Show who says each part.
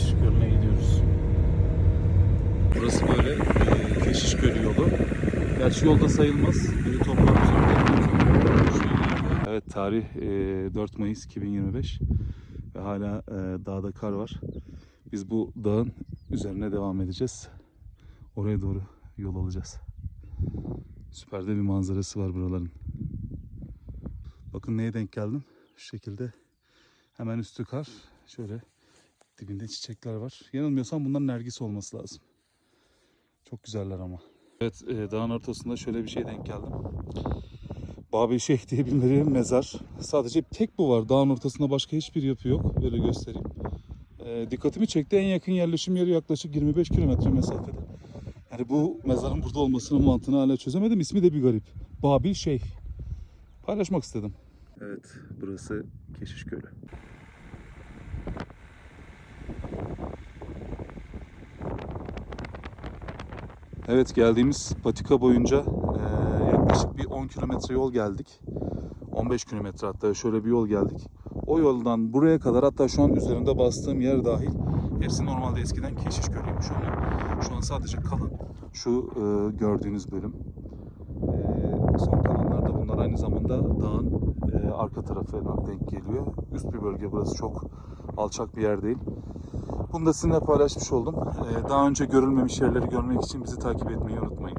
Speaker 1: Keşiş Gölü'ne gidiyoruz. Burası böyle e, Keşiş Gölü yolu. Gerçi yolda sayılmaz. Böyle toprak üzerinde. Evet tarih e, 4 Mayıs 2025 ve hala e, dağda kar var. Biz bu dağın üzerine devam edeceğiz. Oraya doğru yol alacağız. Süper de bir manzarası var buraların. Bakın neye denk geldim. Şu şekilde hemen üstü kar. Şöyle dibinde çiçekler var. Yanılmıyorsam bunlar nergis olması lazım. Çok güzeller ama. Evet e, dağın ortasında şöyle bir şey denk geldim. Babi Şeyh diye bir mezar. Sadece tek bu var. Dağın ortasında başka hiçbir yapı yok. Böyle göstereyim. E, dikkatimi çekti. En yakın yerleşim yeri yaklaşık 25 kilometre mesafede. Yani bu mezarın burada olmasının mantığını hala çözemedim. İsmi de bir garip. Babil Şeyh. Paylaşmak istedim. Evet, burası Keşiş Gölü. Evet, geldiğimiz patika boyunca eee, yaklaşık bir 10 kilometre yol geldik. 15 kilometre hatta şöyle bir yol geldik. O yoldan buraya kadar hatta şu an üzerinde bastığım yer dahil hepsi normalde eskiden Keşiş Gölü'ymüş ama şu an sadece kalan şu eee, gördüğünüz bölüm. Eee, son kalanlar da bunlar aynı zamanda dağın eee, arka tarafına denk geliyor. Üst bir bölge burası çok alçak bir yer değil. Bunu da sizinle paylaşmış oldum. Ee, daha önce görülmemiş yerleri görmek için bizi takip etmeyi unutmayın.